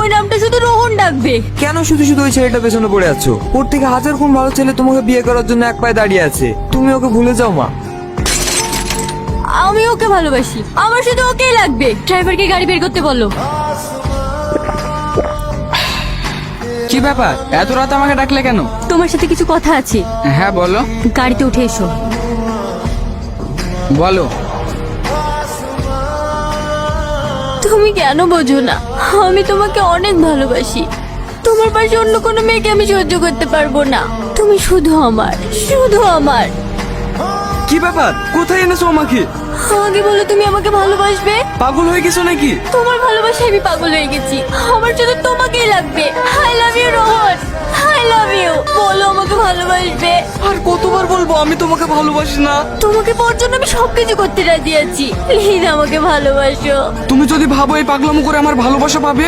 ওই নামটা শুধু রোহন ডাকবে। কেন শুধু শুধু ওই ছেলেটা পেছনে পড়ে আছো? ওর থেকে হাজার গুণ ভালো ছেলে তোমাকে বিয়ে করার জন্য এক পায়ে দাঁড়িয়ে আছে। তুমি ওকে ভুলে যাও মা। আমি ওকে ভালোবাসি। আমার শুধু ওকেই লাগবে। ড্রাইভারকে গাড়ি বের করতে বলো। কি ব্যাপার? এত রাত আমাকে ডাকলে কেন? তোমার সাথে কিছু কথা আছে। হ্যাঁ বলো। গাড়িতে উঠে এসো। বলো। তুমি কেন বোঝো না? আমি তোমাকে অনেক ভালোবাসি। তোমার পাশে অন্য কোনো মেয়েকে আমি সহ্য করতে পারব না। তুমি শুধু আমার শুধু আমার। কি ব্যাপার? কোথায় এনেছো আমাকে? আগে বলো তুমি আমাকে ভালোবাসবে? পাগল হয়ে গেছো নাকি? তোমার ভালোবাসায় আমি পাগল হয়ে গেছি। আমার জন্য তোমাকেই লাগবে। বলো আমাকে ভালোবাসবে। আর কতবার বলব আমি তোমাকে ভালোবাসি না। তোমাকে পাওয়ার জন্য আমি সবকিছু করতে রাজি আছি। প্লিজ আমাকে ভালোবাসো। তুমি যদি ভাবো এই পাগলামো করে আমার ভালোবাসা পাবে